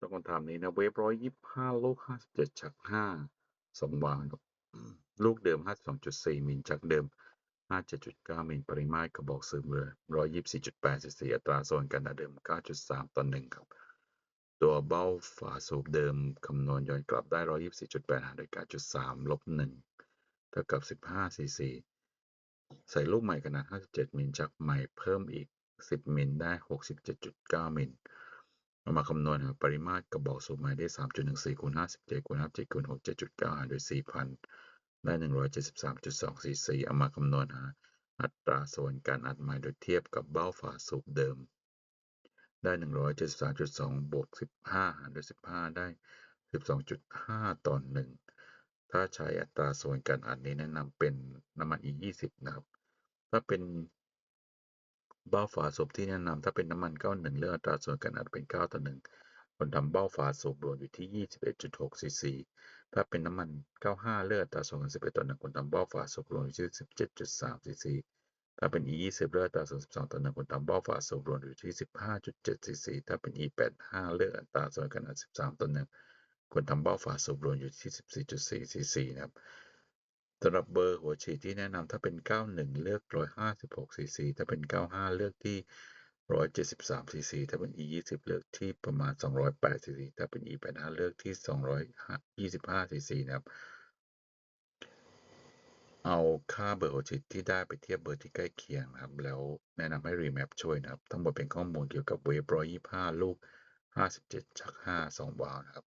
ตอบคำถามนี้นะเวฟร้อยยี่ห้าลูกห้าสิบเจ็ดชักห้าสองวางลูกเดิมห้าสองจุดสี่มิลชักเดิมห้าเจ็ดจุดเก้ามิลปริมาตรกระบอกสื่อเรือร้อยยี่สี่จุดแปดสี่อัตราส่วนกันเดิมเก้าจุดสามต่อหนึ่งครับ ตัวเบ้าฝาสูบเดิมคำนวณย้อนกลับได้ร้อยยี่สี่จุดแปดหารด้วยเก้าจุดสามลบหนึ่งเท่ากับสิบห้าซีซีใส่ลูกใหม่ขนาดห้าสิบเจ็ดมิลชักใหม่เพิ่มอีกสิบมิลได้หกสิบเจ็ดจุดเก้ามิล เอามาคำนวณหาปริมาตรกระบอกสูบใหม่ได้3.14คูณ57คูณ57คูณ67.9หารด้วย4,000 ได้ 173.2ซีซีเอามาคำนวณหาอัตราส่วนการอัดใหม่โดยเทียบกับเบ้าฝาสูบเดิม ได้ 173.2บวก15 หารด้วย 15 ได้ 12.5 ต่อ 1 ถ้าใช้อัตราส่วนการอัดนี้แนะนำเป็นน้ำมัน E20 นะครับ ถ้าเป็น เบ้าฝาสูบที่แนะนำถ้าเป็นน้ำมัน 91 เลือกอัตราส่วนการอัดเป็น 9 ต่อ 1 คนทำเบ้าฝาสูบรวมอยู่ที่ 21.6 ซีซี ถ้าเป็นน้ำมัน 95 เลือกอัตราส่วนกัน11 ต่อ 1 คนทำเบ้าฝาสูบรวมอยู่ที่ 17.3 ซีซี ถ้าเป็น E20 เลือกอัตราส่วน12 ต่อ 1 คนทำเบ้าฝาสูบรวมอยู่ที่ 15.7 ซีซี ถ้าเป็น E85 เลือกอัตราส่วนการอัด 13 ต่อ 1 คนทำเบ้าฝาสูบรวมอยู่ที่ 14.4 ซีซีนะครับ สำหรับเบอร์หัวฉีดที่แนะนำถ้าเป็น 91 เลือก 156ซีซีถ้าเป็น 95 เลือกที่ 173ซีซีถ้าเป็น E20 เลือกที่ประมาณ 208ซีซีถ้าเป็น E85 เลือกที่ 225ซีซีนะครับ เอาค่าเบอร์หัวฉีดที่ได้ไปเทียบเบอร์ที่ใกล้เคียงนะครับ แล้วแนะนำให้รีแมปช่วยนะครับ ทั้งหมดเป็นข้อมูลเกี่ยวกับเวฟ125 ลูก 57 ชัก 5 2 วาล์วนะครับ